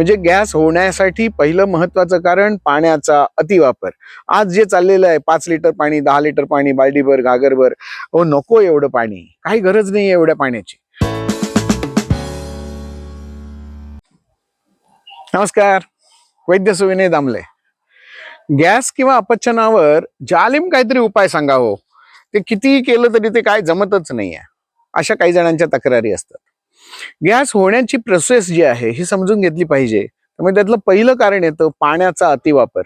म्हणजे गॅस होण्यासाठी पहिलं महत्वाचं कारण पाण्याचा अतिवापर. आज जे चाललेलं आहे पाच लिटर पाणी दहा लिटर पाणी बाल्डीभर घागरभर हो नको एवढं पाणी. काही गरज नाही एवढ्या पाण्याची. नमस्कार. वैद्य सुविनय दामले. गॅस किंवा अपचनावर जालिम काहीतरी उपाय सांगा हो ते कितीही केलं तरी ते काय जमतच नाहीये. अशा काही जणांच्या तक्रारी असतात. गॅस होण्याची प्रोसेस जी आहे ही समजून घेतली पाहिजे. त्यामुळे त्यातलं पहिलं कारण येतं पाण्याचा अतिवापर.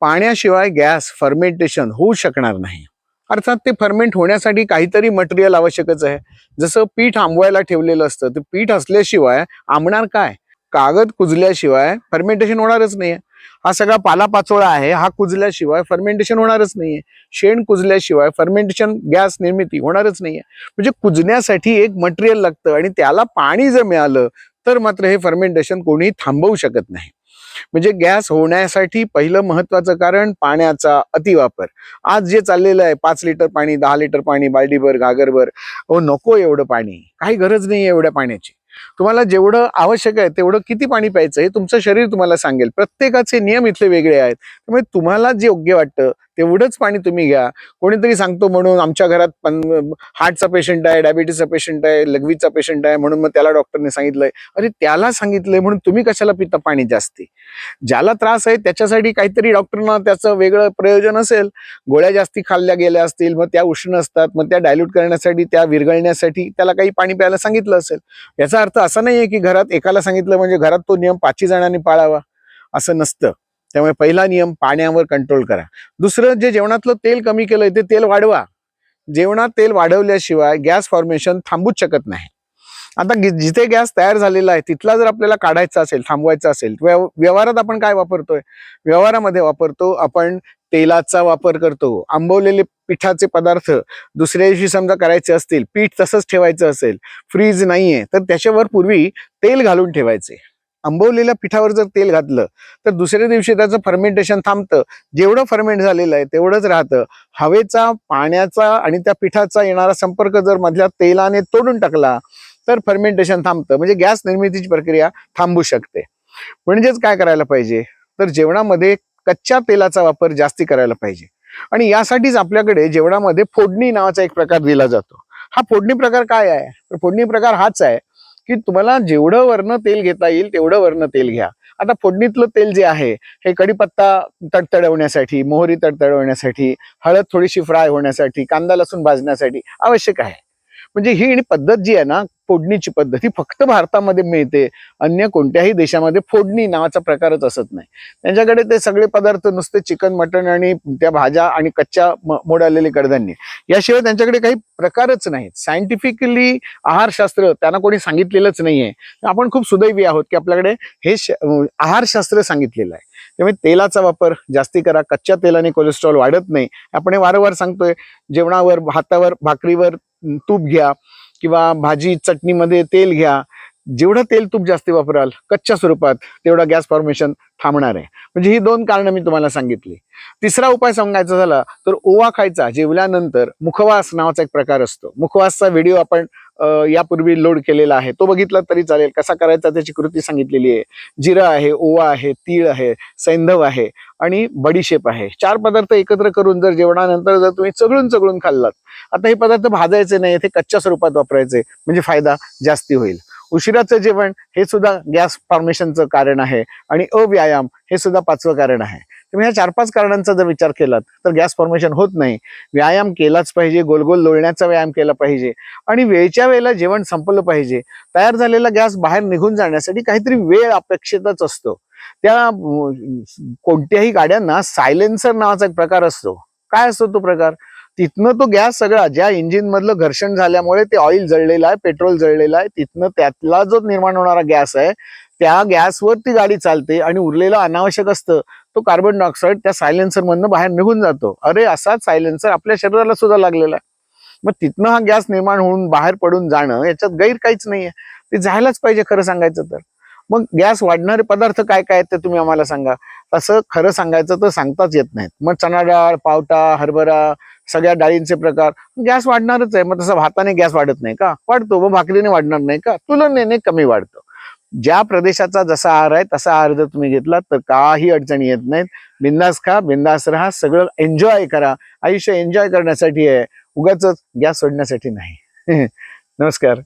पाण्याशिवाय गॅस फर्मेंटेशन होऊ शकणार नाही. अर्थात ते फर्मेंट होण्यासाठी काहीतरी मटेरियल आवश्यकच आहे. जसं पीठ आंबवायला ठेवलेलं असतं ते पीठ असल्याशिवाय आंबणार काय? कागद कुजल्याशिवाय फर्मेंटेशन होणारच नाहीये. हा सगळा पालापाचोळा आहे हा कुजल्याशिवाय फर्मेंटेशन होणारच नाहीये. शेण कुजल्याशिवाय फर्मेंटेशन गॅस निर्मिती होणारच नाहीये. म्हणजे कुजण्यासाठी एक मटेरियल लागतं आणि त्याला पाणी जर मिळालं तर मात्र हे फर्मेंटेशन कोणी थांबवू शकत नाही. म्हणजे गॅस होण्यासाठी पहिलं महत्वाचं कारण पाण्याचा अतिवापर. आज जे चाललेलं आहे पाच लिटर पाणी दहा लिटर पाणी बाल्डीभर घागरभर हो नको एवढं पाणी. काही गरज नाही एवढ्या पाण्याची. तुम्हाला जेवढं आवश्यक आहे तेवढं किती पाणी प्यायचं हे तुमचं शरीर तुम्हाला सांगेल. प्रत्येकाचे नियम इथले वेगळे आहेत. त्यामुळे तुम्हाला जे योग्य वाटतं तेवढंच पाणी तुम्ही घ्या. कोणीतरी सांगतो म्हणून आमच्या घरात पण हार्टचा पेशंट आहे डायबिटीसचा पेशंट आहे लघवीचा पेशंट आहे म्हणून मग त्याला डॉक्टरने सांगितलंय. अरे त्याला सांगितलंय म्हणून तुम्ही कशाला पिता पाणी जास्ती? ज्याला त्रास आहे त्याच्यासाठी काहीतरी डॉक्टरना त्याचं वेगळं प्रयोजन असेल. गोळ्या जास्ती खाल्ल्या गेल्या असतील मग त्या उष्ण असतात मग त्या डायल्यूट करण्यासाठी त्या विरघळण्यासाठी त्याला काही पाणी प्यायला सांगितलं असेल. याचा अर्थ असा नाहीये की घरात एकाला सांगितलं म्हणजे घरात तो नियम पाचही जणांनी पाळावा. असं नसतं. त्यामुळे पहिला नियम पाण्यावर कंट्रोल करा. दुसरं जे जेवणातलं तेल कमी केलंय ते तेल वाढवा. जेवणात तेल वाढवल्याशिवाय गॅस फॉर्मेशन थांबूच शकत नाही. आता जिथे गॅस तयार झालेला आहे तिथला जर आपल्याला काढायचा असेल थांबवायचा असेल व्यव- व्यवहारात आपण काय वापरतोय? व्यवहारामध्ये वापरतो आपण तेलाचा वापर करतो. आंबवलेले पिठाचे पदार्थ दुसऱ्या दिवशी समजा करायचे असतील पीठ तसंच ठेवायचं असेल फ्रीज नाहीये तर त्याच्यावर पूर्वी तेल घालून ठेवायचे. आंबवलेल्या पिठावर जर तेल घातलं तर दुसऱ्या दिवशी त्याचं फर्मेंटेशन थांबतं. जेवढं फर्मेंट झालेलं आहे तेवढंच राहतं. हवेचा पाण्याचा आणि त्या पिठाचा येणारा संपर्क जर मधल्या तेलाने तोडून टाकला तर फर्मेंटेशन थांबतं. म्हणजे गॅस निर्मितीची प्रक्रिया थांबू शकते. म्हणजेच काय करायला पाहिजे? तर जेवणामध्ये कच्च्या तेलाचा वापर जास्ती करायला पाहिजे. आणि यासाठीच आपल्याकडे जेवणामध्ये फोडणी नावाचा एक प्रकार दिला जातो. हा फोडणी प्रकार काय आहे? तर फोडणी प्रकार हाच आहे. की तुम्हाला जेवढं वर्ण तेल घेता येईल तेवढं वर्ण तेल घ्या. आता फोडणीतलं तेल जे आहे हे कढीपत्ता तडतडवण्यासाठी मोहरी तडतडवण्यासाठी हळद थोडीशी फ्राय होण्यासाठी कांदा लसूण भाजण्यासाठी आवश्यक आहे. म्हणजे ही पद्धत जी आहे ना फोडणीची पद्धत ही फक्त भारतामध्ये मिळते. अन्य कोणत्याही देशामध्ये फोडणी नावाचा प्रकारच असत नाही. त्यांच्याकडे ते सगळे पदार्थ नुसते चिकन मटण आणि त्या भाज्या आणि कच्च्या म- मोड आलेले कडधान्य. याशिवाय त्यांच्याकडे काही प्रकारच नाहीत. सायंटिफिकली आहारशास्त्र त्यांना कोणी सांगितलेलंच नाहीये. आपण खूप सुदैवी आहोत की आपल्याकडे हे श- आहारशास्त्र सांगितलेलं आहे. त्यामुळे तेलाचा वापर जास्ती करा. कच्च्या तेलाने कोलेस्ट्रॉल वाढत नाही. आपण हे वारंवार सांगतोय जेवणावर भातावर भाकरीवर तूप घ्या किंवा भाजी चटणीमध्ये तेल घ्या. जेवढं तेल तूप जास्ती वापराल कच्च्या स्वरूपात तेवढा गॅस फॉर्मेशन थांबणार आहे. म्हणजे ही दोन कारणं मी तुम्हाला सांगितली. तिसरा उपाय सांगायचा झाला तर ओवा खायचा जेवल्यानंतर मुखवास नावाचा एक प्रकार असतो. मुखवासचा व्हिडिओ आपण यापूर्वी लोड केलेला आहे. तो बघितला तरी चालेल. कसा करायचा त्याची कृती सांगितलेली आहे. जिरं आहे ओवा आहे तीळ आहे सैंधव आहे आणि बडीशेप आहे. चार पदार्थ एकत्र करून जर जेवणानंतर जर तुम्ही चगळून चगळून खाल्लात आता हे पदार्थ भाजायचे नाही ते कच्च्या स्वरूपात वापरायचे म्हणजे फायदा जास्ती होईल. उशिराचं जेवण हे सुद्धा गॅस फॉर्मेशनचं कारण आहे आणि अव्यायाम हे सुद्धा पाचवं कारण आहे. तुम्ही ह्या चार पाच कारणांचा जर विचार केलात तर गॅस फॉर्मेशन होत नाही. व्यायाम केलाच पाहिजे गोलगोल लोळण्याचा व्यायाम केला पाहिजे. आणि वेळच्या वेळेला जेवण संपलं पाहिजे. तयार झालेला गॅस बाहेर निघून जाण्यासाठी काहीतरी वेळ अपेक्षितच असतो. त्या कोणत्याही गाड्यांना सायलेन्सर नावाचा एक प्रकार असतो. काय असतो तो प्रकार? तिथनं तो गॅस सगळा ज्या इंजिन मधलं घर्षण झाल्यामुळे ते ऑइल जळलेलं आहे पेट्रोल जळलेलं आहे तिथनं त्यातला जो निर्माण होणारा गॅस आहे त्या गॅसवर ती गाडी चालते आणि उरलेलं अनावश्यक असतं तो कार्बन डायऑक्साईड त्या सायलेन्सर मधनं बाहेर निघून जातो. अरे असाच सायलेन्सर आपल्या शरीराला सुद्धा लागलेला आहे. मग तिथनं हा गॅस निर्माण होऊन बाहेर पडून जाणं याच्यात गैर काहीच नाहीये. ते जायलाच पाहिजे खरं सांगायचं तर. मग गॅस वाढणारे पदार्थ काय काय आहेत ते तुम्ही आम्हाला सांगा. तसं खरं सांगायचं तर सांगताच येत नाहीत. मग चणा डाळ पावटा हरभरा सगळ्या डाळींचे प्रकार. गॅस वाढणारच आहे. मग तसं भाताने गॅस वाढत नाही का? वाढतो. मग भाकरीने वाढणार नाही का? तुलनेने कमी वाढतं. ज्या प्रदेशाचा जसा आहार आहे तसा आहार जर तुम्ही घेतला तर काही अडचणी येत नाहीत. बिंदास खा बिंदास राहा सगळं एन्जॉय करा. आयुष्य एन्जॉय करण्यासाठी आहे. उगाच गॅस सोडण्यासाठी नाही. नमस्कार.